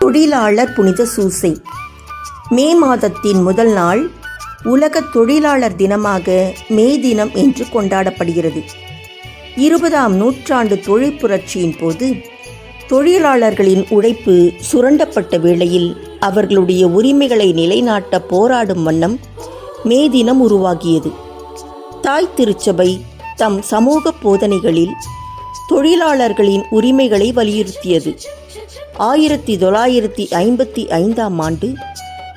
தொழிலாளர் புனித சூசை. மே மாதத்தின் முதல் நாள் உலக தொழிலாளர் தினமாக மே தினம் என்று கொண்டாடப்படுகிறது. இருபதாம் நூற்றாண்டு தொழில் புரட்சியின் போது தொழிலாளர்களின் உழைப்பு சுரண்டப்பட்ட வேளையில் அவர்களுடைய உரிமைகளை நிலைநாட்ட போராடும் வண்ணம் மே தினம் உருவாகியது. தாய் திருச்சபை தம் சமூக போதனைகளில் தொழிலாளர்களின் உரிமைகளை வலியுறுத்தியது. ஆயிரத்தி தொள்ளாயிரத்தி ஐம்பத்தி ஐந்தாம் ஆண்டு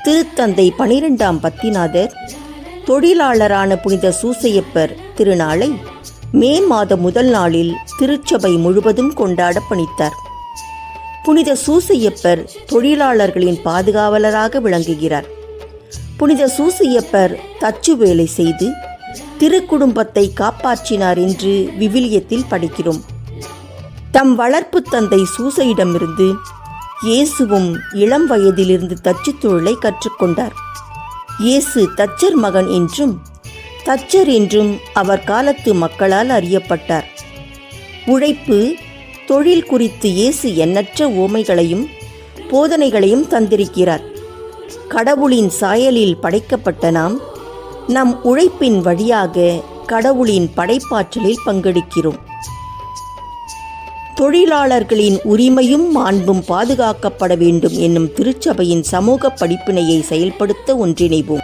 திருத்தந்தை பனிரெண்டாம் பத்திநாதர் தொழிலாளரான புனித சூசையப்பர் திருநாளை மே மாத முதல் நாளில் திருச்சபை முழுவதும் கொண்டாட பணித்தார். புனித சூசையப்பர் தொழிலாளர்களின் பாதுகாவலராக விளங்குகிறார். புனித சூசையப்பர் தச்சு வேலை செய்து திருக்குடும்பத்தை காப்பாற்றினார் என்று விவிலியத்தில் படிக்கிறோம். தம் வளர்ப்பு தந்தை சூசையிடமிருந்து இயேசுவும் இளம் வயதிலிருந்து தச்சுத் தொழிலை கற்றுக்கொண்டார். இயேசு தச்சர் மகன் என்றும் தச்சர் என்றும் அவர் காலத்து மக்களால் அறியப்பட்டார். உழைப்பு தொழில் குறித்து இயேசு எண்ணற்ற ஓமைகளையும் போதனைகளையும் தந்திருக்கிறார். கடவுளின் சாயலில் படைக்கப்பட்ட நாம் நம் உழைப்பின் வழியாக கடவுளின் படைப்பாற்றலில் பங்கெடுக்கிறோம். தொழிலாளர்களின் உரிமையும் மாண்பும் பாதுகாக்கப்பட வேண்டும் என்னும் திருச்சபையின் சமூக படிப்பினையை செயல்படுத்த ஒன்றிணைவோம்.